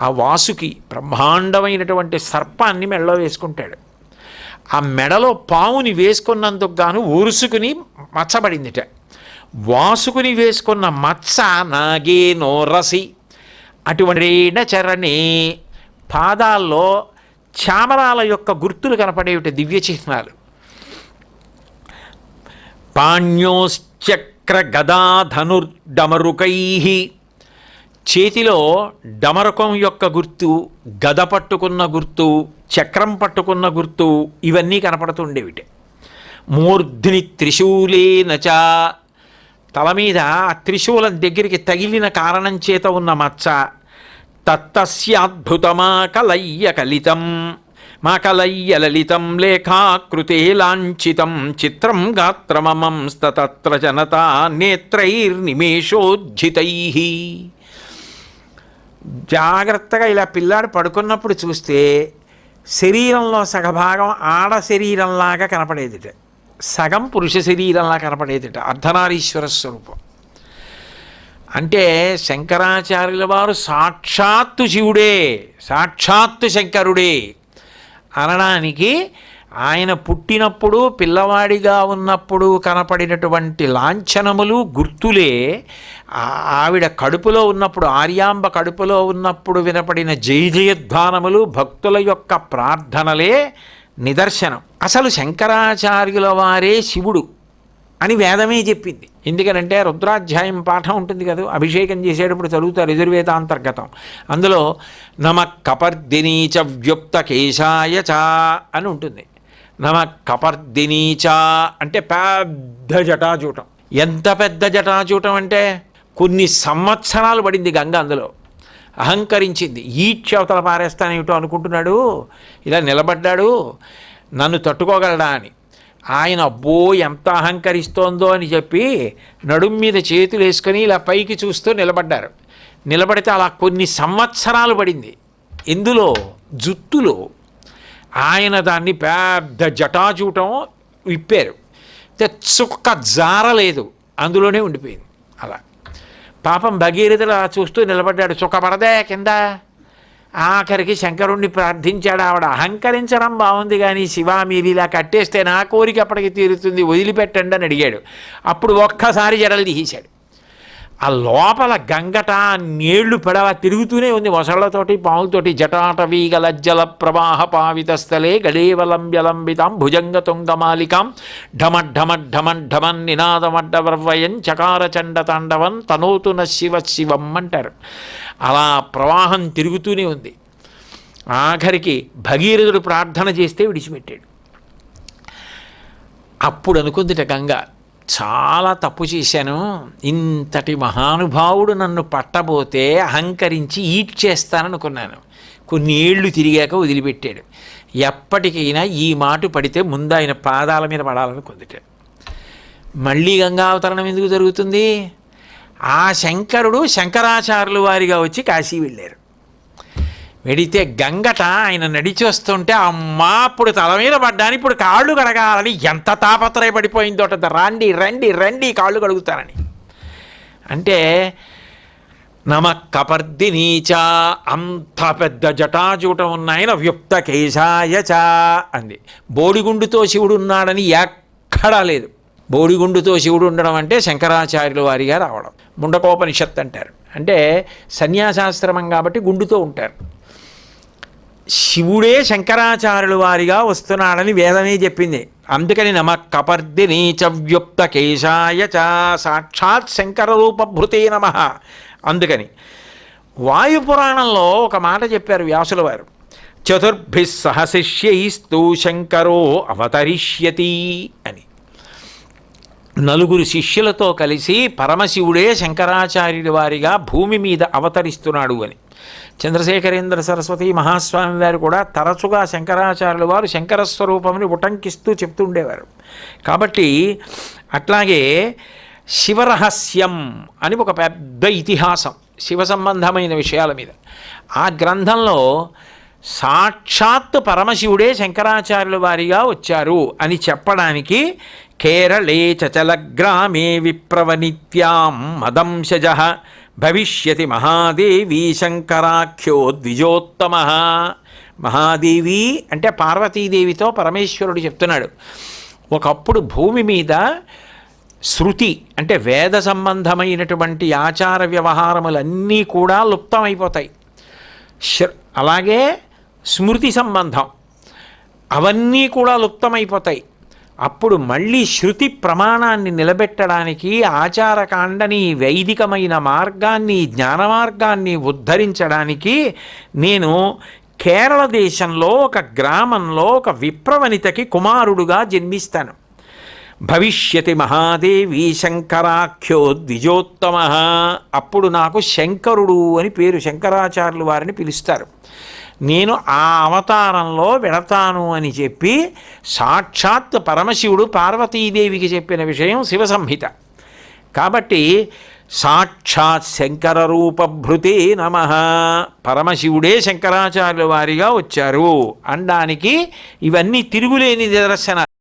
ఆ వాసుకి బ్రహ్మాండమైనటువంటి సర్పాన్ని మెడలో వేసుకుంటాడు. ఆ మెడలో పావుని వేసుకున్నందుకు గాను ఊరుసుకుని మచ్చబడిందిట. వాసుకుని వేసుకున్న మచ్చ నాగే నోరసి. అటువంటి చరణే పాదాల్లో చామరాల యొక్క గుర్తులు కనపడేవి దివ్య చిహ్నాలు. పాణ్యోశ్చక్ర గదాధనుర్డమరుకై చేతిలో డమరకం యొక్క గుర్తు గద పట్టుకున్న గుర్తు చక్రం పట్టుకున్న గుర్తు ఇవన్నీ కనపడుతుండేవిటే. మూర్ధిని త్రిశూలేనచ తల మీద ఆ త్రిశూలం దగ్గరికి తగిలిన కారణం చేత ఉన్న మచ్చ తత్తస్యాద్భుతమా కలయ్య కలితం మా కలయ్య లలితం లేఖాకృతే లాంఛితం చిత్రం గాత్రమమం స్తత్ర జనతా నేత్రైర్నిమేషోజ్జితై జాగ్రత్తగా ఇలా పిల్లాడు పడుకున్నప్పుడు చూస్తే శరీరంలో సగభాగం ఆడ శరీరంలాగా కనపడేదిట. సగం పురుష శరీరంలా కనపడేదిట. అర్ధనారీశ్వర స్వరూపం. అంటే శంకరాచార్యుల వారు సాక్షాత్తు శివుడే సాక్షాత్తు శంకరుడే అనడానికి ఆయన పుట్టినప్పుడు పిల్లవాడిగా ఉన్నప్పుడు కనపడినటువంటి లాంఛనములు గుర్తులే. ఆవిడ కడుపులో ఉన్నప్పుడు ఆర్యాంబ కడుపులో ఉన్నప్పుడు వినపడిన జై జయధ్వానములు భక్తుల యొక్క ప్రార్థనలే నిదర్శనం. అసలు శంకరాచార్యుల వారే శివుడు అని వేదమే చెప్పింది. ఎందుకనంటే రుద్రాధ్యాయం పాఠం ఉంటుంది కదా అభిషేకం చేసేటప్పుడు చదువుతారు యజుర్వేదాంతర్గతం. అందులో నమ కపర్దినీచ వ్యుప్త కేశాయ చ అని ఉంటుంది. నమ కపర్దినీచ అంటే పెద్ద జటాజూటం. ఎంత పెద్ద జటాజూటం అంటే కొన్ని సంవత్సరాలు పడింది గంగ అందులో. అహంకరించింది. ఈడ్చి అవతల పారేస్తానేమిటో అనుకుంటున్నాడు. ఇలా నిలబడ్డాడు. నన్ను తట్టుకోగలడా అని. ఆయన అబ్బో ఎంత అహంకరిస్తోందో అని చెప్పి నడుం మీద చేతులు వేసుకొని ఇలా పైకి చూస్తూ నిలబడ్డారు. నిలబడితే అలా కొన్ని సంవత్సరాలు పడింది. ఇందులో జుత్తులో ఆయన దాన్ని పెద్ద జటాజూటం విప్పారు. అయితే చుక్క జారలేదు అందులోనే ఉండిపోయింది. అలా. పాపం భగీరథలా చూస్తూ నిలబడ్డాడు. సుఖపడదే కింద. ఆఖరికి శంకరుణ్ణి ప్రార్థించాడు. ఆవిడ అహంకరించడం బాగుంది కానీ శివ మీరు ఇలా కట్టేస్తే నా కోరిక అప్పటికి తీరుతుంది. వదిలిపెట్టండి అని అడిగాడు. అప్పుడు ఒక్కసారి జడలు తీసేశాడు. ఆ లోపల గంగట నీళ్ళు పడవ తిరుగుతూనే ఉంది. మొసళ్ళతోటి పాములతోటి జటాటవీ గలజ్జల ప్రవాహ పావిత స్థలే గడేవలంబ్యలంబితాం భుజంగ తుంగమాలికాం ఢమ ఢమ ఢమన్ ఢమన్ నినాదమడ్డవర్వయం చకార చండ తాండవం తనోతున శివ శివం అంటారు. అలా ప్రవాహం తిరుగుతూనే ఉంది. ఆఖరికి భగీరథుడు ప్రార్థన చేస్తే విడిచిపెట్టాడు. అప్పుడు అనుకుందిట గంగ చాలా తప్పు చేశాను. ఇంతటి మహానుభావుడు నన్ను పట్టబోతే అహంకరించి ఈట్ చేస్తాననుకున్నాను. కొన్ని ఏళ్ళు తిరిగాక వదిలిపెట్టాడు. ఎప్పటికైనా ఈ మాట పడితే ముందు ఆయన పాదాల మీద పడాలనుకుందిట మళ్ళీ గంగావతరణం ఎందుకు జరుగుతుంది? ఆ శంకరుడు శంకరాచార్యులు వారిగా వచ్చి కాశీ వెళ్ళారు. వెడితే గంగట ఆయన నడిచి వస్తుంటే అమ్మా అప్పుడు తల మీద పడ్డాను ఇప్పుడు కాళ్ళు కడగాలని ఎంత తాపత్రయపడిపోయిందో రండి రండి రండి కాళ్ళు కడుగుతానని అంటే నమ కపర్ది నీచ అంత పెద్ద జటాజూటం ఉన్నాయన వ్యుప్త కేశాయ అంది. బోడిగుండుతో శివుడు ఉన్నాడని ఎక్కడా లేదు. బోడిగుండుతో శివుడు ఉండడం అంటే శంకరాచార్యుల వారిగా రావడం. ముండకోపనిషత్ అంటారు. అంటే సన్యాసాశ్రమం కాబట్టి గుండుతో ఉంటారు. శివుడే శంకరాచార్యుల వారిగా వస్తున్నాడని వేదమే చెప్పింది. అందుకని నమ కపర్ది నీచవ్యుక్త కేశాయ చ సాక్షాత్ శంకర రూపభృతే నమ. అందుకని వాయుపురాణంలో ఒక మాట చెప్పారు వ్యాసుల వారు. చతుర్భి సహ శంకరో అవతరిష్యతి అని. నలుగురు శిష్యులతో కలిసి పరమశివుడే శంకరాచార్యుడి వారిగా భూమి మీద అవతరిస్తున్నాడు అని. చంద్రశేఖరేంద్ర సరస్వతి మహాస్వామి వారు కూడా తరచుగా శంకరాచార్యులు వారు శంకరస్వరూపముని ఉటంకిస్తూ చెప్తూ ఉండేవారు. కాబట్టి అట్లాగే శివరహస్యం అని ఒక పెద్ద ఇతిహాసం శివ సంబంధమైన విషయాల మీద. ఆ గ్రంథంలో సాక్షాత్ పరమశివుడే శంకరాచార్యుల వారిగా వచ్చారు అని చెప్పడానికి కేరళే చచల గ్రామే విప్రవనిత్యాం మదంశజ భవిష్యతి మహాదేవి శంకరాఖ్యో ద్విజోత్తమ. మహాదేవి అంటే పార్వతీదేవితో పరమేశ్వరుడు చెప్తున్నాడు. ఒకప్పుడు భూమి మీద శృతి అంటే వేద సంబంధమైనటువంటి ఆచార వ్యవహారములన్నీ కూడా లుప్తమైపోతాయి. శ- అలాగే స్మృతి సంబంధం అవన్నీ కూడా లుప్తమైపోతాయి. అప్పుడు మళ్ళీ శృతి ప్రమాణాన్ని నిలబెట్టడానికి ఆచారకాండని వైదికమైన మార్గాన్ని జ్ఞాన మార్గాన్ని ఉద్ధరించడానికి నేను కేరళ దేశంలో ఒక గ్రామంలో ఒక విప్రవనితకి కుమారుడుగా జన్మిస్తాను. భవిష్యతి మహాదేవి శంకరాఖ్యో ద్విజోత్తమ. అప్పుడు నాకు శంకరుడు అని పేరు శంకరాచార్యులు వారిని పిలుస్తారు. నేను ఆ అవతారంలో వెడతాను అని చెప్పి సాక్షాత్ పరమశివుడు పార్వతీదేవికి చెప్పిన విషయం శివ సంహిత కాబట్టి సాక్షాత్ శంకర రూపభృతే నమ. పరమశివుడే శంకరాచార్యుల వారిగా వచ్చారు. అనడానికి ఇవన్నీ తిరుగులేని నిదర్శనాలు.